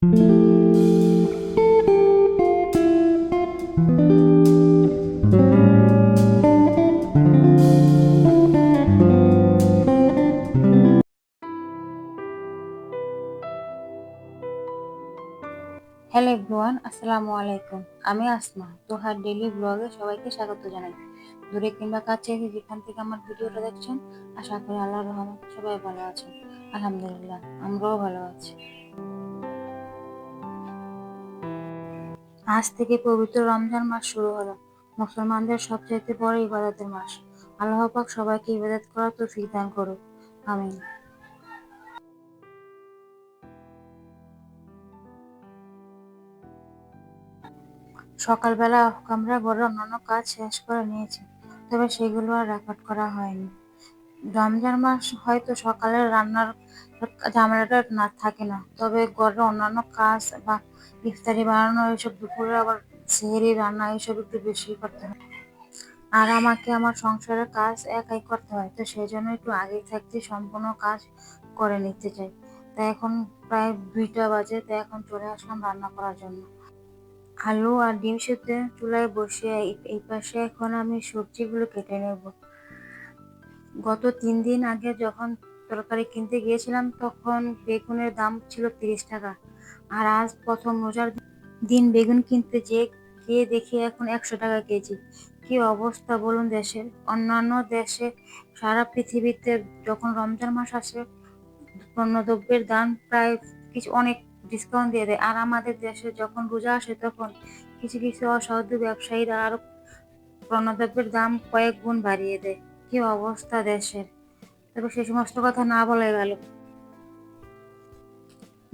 Hello everyone আসসালামু আলাইকুম আমি আসমা, তোহার ডেইলি ব্লগে সবাইকে স্বাগত জানাই। দূরে কিংবা কাছে যেখান থেকে আমার ভিডিওটা দেখছেন, আশা করি আল্লাহ রহমান সবাই ভালো আছেন। আলহামদুলিল্লাহ, আমরাও ভালো আছি। আজ থেকে পবিত্র রমজান মাস শুরু হলো। মুসলমানদের সবচাইতে বড় ইবাদতের মাস। আল্লাহ পাক সবাইকে ইবাদত করার তৌফিক দান করুক। আমিন। সকালবেলা আমরা বড় অন্যান্য কাজ শেষ করে নিয়েছি, তবে সেগুলো আর রেকর্ড করা হয়নি। রমজান মাস হয়তো সকালের রান্নার ঝামেলাটা না থাকে না। তবে ঘরের অন্যান্য কাজ বা ইফতারি বানানো এইসব দুপুরে আবার সেহেরি রান্না এইসব একটু বেশি করতে হয়। আর আমাকে আমার সংসারের কাজ একাই করতে হয়, তো সেই জন্য একটু আগে থাকতে সম্পূর্ণ কাজ করে নিতে চাই। তাই এখন প্রায় দুইটা বাজে, তাই এখন চলে আসলাম রান্না করার জন্য। আলু আর ডিম সেদ্ধ চুলায় বসে এই পাশে এখন আমি সবজিগুলো কেটে নেব। গত তিন দিন আগে যখন তরকারি কিনতে গিয়েছিলাম, তখন বেগুনের দাম ছিল তিরিশ টাকা। আর আজ প্রথম রোজার দিন বেগুন কিনতে যেয়ে গিয়ে দেখি এখন একশো টাকা কেজি। কি অবস্থা বলুন দেশের। অন্যান্য দেশে সারা পৃথিবীতে যখন রমজান মাস আসে, পণ্যদ্রব্যের দাম প্রায় কিছু অনেক ডিসকাউন্ট দিয়ে দেয়। আর আমাদের দেশে যখন রোজা আসে, তখন কিছু কিছু অসাধু ব্যবসায়ীরা আরও পণ্যদ্রব্যের দাম কয়েক গুণ বাড়িয়ে দেয়। কি অবস্থা দেশের? তবে সে সমস্ত কথা না বলে গেল।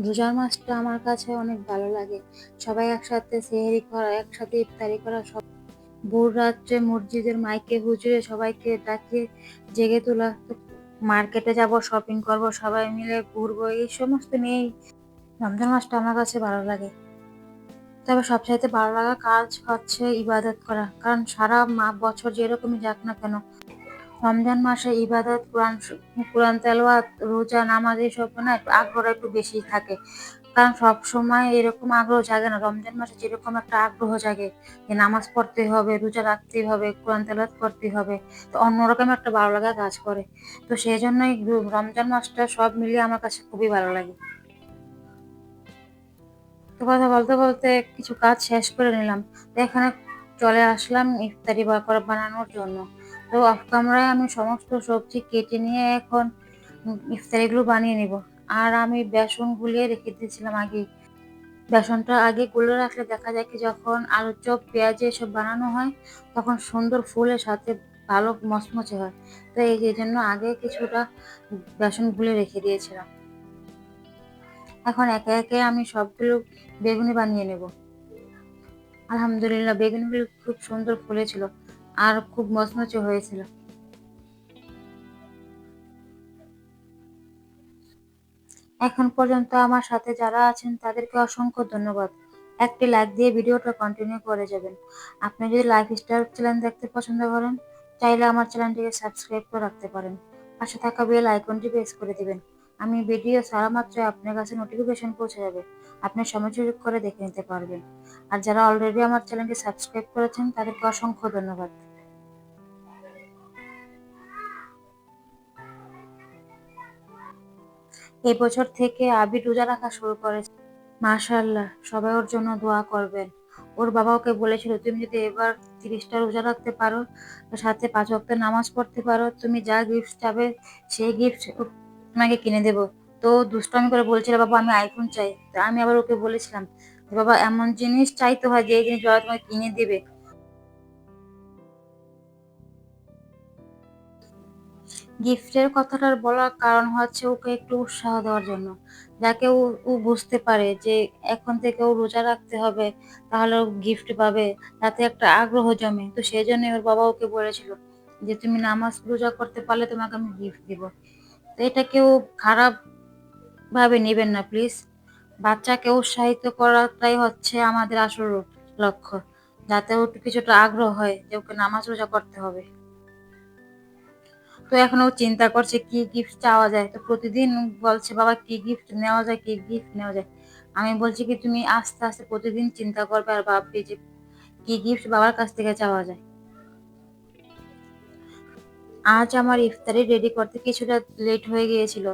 রোজার মাসটা আমার কাছে অনেক ভালো লাগে। সবাই একসাথে সেহেরি করা, একসাথে ইফতারি করা, সব ভোর রাত্রে মসজিদের মাইকে হুজুরে সবাইকে ডাকিয়ে জেগে তোলা। মার্কেটে যাব, শপিং করব, সবাই মিলে ঘুরবো, এই সমস্ত নিয়েই রমজান মাসটা আমার কাছে ভালো লাগে। তবে সবচাইতে ভালো লাগা কাজ হচ্ছে ইবাদত করা। কারণ সারা মা বছর যেরকমই যাক না কেন রমজান মাসে ইবাদত, কোরআন কোরআন তেলোয়াত রোজা, নামাজ এইসব না একটু আগ্রহটা একটু বেশি থাকে। কারণ সব সময় এরকম আগ্রহ জাগে না। রমজান মাসে যেরকম একটা আগ্রহ জাগে যে নামাজ পড়তে হবে, রোজা রাখতে হবে, কোরআন তেলাত করতে হবে, তো অন্যরকম একটা ভালো লাগা কাজ করে। তো সেই জন্যই রমজান মাসটা সব মিলিয়ে আমার কাছে খুবই ভালো লাগে। তো কথা বলতে বলতে কিছু কাজ শেষ করে নিলাম। তো এখানে চলে আসলাম ইফতারি বাকর বানানোর জন্য। তো অফ ক্যামেরায় আমি সমস্ত সবজি কেটে নিয়ে এখন ইফতারিগুলো বানিয়ে নিব। আর আমি বেসন গুলিয়ে রেখে দিয়েছিলাম আগে বেসনটা আগে গুলে রাখলে দেখা যায় কি যখন আলুর চপ, পেঁয়াজ এসব বানানো হয়, তখন সুন্দর ফুলের সাথে ভালো মচমচে হয়। তো এই জন্য আগে কিছুটা বেসন গুলে রেখে দিয়েছিলাম। এখন একে একে আমি সবগুলো বেগুনি বানিয়ে নেব। আলহামদুলিল্লাহ, বেগুনিগুলো খুব সুন্দর ফুলেছিল। আর খুব মচমচে হয়েছিল। এখন পর্যন্ত আমার সাথে যারা আছেন, তাদেরকে অসংখ্য ধন্যবাদ। একটি লাইক দিয়ে ভিডিওটা কন্টিনিউ করে যাবেন। আপনি যদি লাইফ স্টাইল চ্যানেল দেখতে পছন্দ করেন, চাইলে আমার চ্যানেলটিকে সাবস্ক্রাইব করে রাখতে পারেন। পাশে থাকা বেল আইকনটি প্রেস করে দিবেন। আমি ভিডিও সারা মাত্র আপনার কাছে নোটিফিকেশন পৌঁছে যাবে। আপনি সময় সুযোগ করে দেখে নিতে পারবেন। আর যারা অলরেডি আমার চ্যানেলটি সাবস্ক্রাইব করেছেন, তাদেরকে অসংখ্য ধন্যবাদ। এই বছর থেকে আবি রোজা রাখা শুরু করেছে। মাশাল্লাহ সবাই ওর জন্য দোয়া করবেন। ওর বাবা ওকে বলেছিল, তুমি যদি এবার তিরিশটা রোজা রাখতে পারো সাথে পাঁচ ওয়াক্ত নামাজ পড়তে পারো, তুমি যা গিফট চাবে, সেই গিফট তোমাকে কিনে দেবো। তো দুষ্টামি করে বলছিল, বাবা, আমি আইফোন চাই। তা আমি আবার ওকে বলেছিলাম, বাবা, এমন জিনিস চাইতে হয়, যে জিনিস বাবা তোমাকে কিনে দেবে। গিফটের কথাটার বলার কারণ হচ্ছে ওকে একটু উৎসাহ দেওয়ার জন্য। যাকে ও বুঝতে পারে যে এখন থেকে ও রোজা রাখতে হবে, তাহলে ও গিফট পাবে, তাতে একটা আগ্রহ জমে। তো সেই জন্য ওর বাবা ওকে বলেছিল যে, তুমি নামাজ রোজা করতে পারলে তোমাকে আমি গিফট দিব। তো এটা কেউ খারাপ ভাবে নেবেন না, প্লিজ। বাচ্চাকে উৎসাহিত করাটাই হচ্ছে আমাদের আসল লক্ষ্য। যাতে ও কিছুটা আগ্রহ হয় যে ওকে নামাজ রোজা করতে হবে। তো এখন ও চিন্তা করছে কি গিফট চাওয়া যায়। তো প্রতিদিন বলছে, বাবা, কি গিফট নেওয়া যায়, কি গিফট নেওয়া যায়? আমি বলছি কি, তুমি আস্তে আস্তে প্রতিদিন চিন্তা করবে আর ভাববে যে কি গিফট বাবার কাছ থেকে চাওয়া যায়। আজ আমার ইফতারি রেডি করতে কিছুটা লেট হয়ে গিয়েছিল।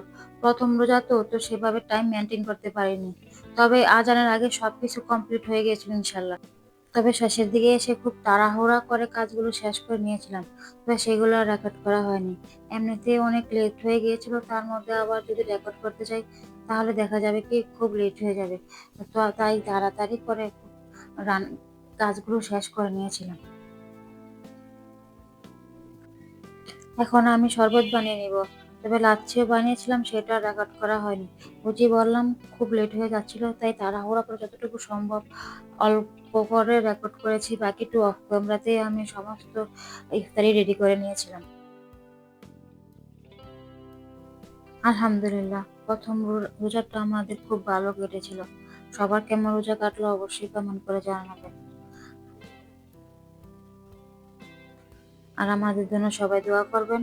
প্রথম রোজা তো তো সেভাবে টাইম মেনটেন করতে পারিনি। তবে আজানের আগে সবকিছু কমপ্লিট হয়ে গিয়েছিল ইনশাল্লাহ তবে শেষের দিকে এসে খুব তাড়াহুড়া করে কাজগুলো শেষ করে নিয়েছিলাম, তবে সেগুলো আর রেকর্ড করা হয়নি। এমনিতেই অনেক লেট হয়ে গিয়েছিল, তার মধ্যে আবার যদি রেকর্ড করতে চাই, তাহলে দেখা যাবে কি খুব লেট হয়ে যাবে। তো তাই তাড়াতাড়ি করে রান, কাজগুলো শেষ করে নিয়েছিলাম। এখন আমি শরবত বানিয়ে নিব। তবে লাচ্ছিও বানিয়েছিলাম, সেটা রেকর্ড করা হয়নি। বুঝি বললাম, খুব লেট হয়ে যাচ্ছিল, তাই তাড়াহুড়া করে যতটুকু সম্ভব অল্প করে রেকর্ড করেছি বাকিটু অফ ক্যামেরাতেই আমি সমস্ত ইফতারি রেডি করে নিয়েছিলাম। আলহামদুলিল্লাহ, প্রথম রোজাটা আমাদের খুব ভালো কেটেছিল। সবার কেমন রোজা কাটলো অবশ্যই কেমন করে জানাবেন আর আমাদের জন্য সবাই দোয়া করবেন।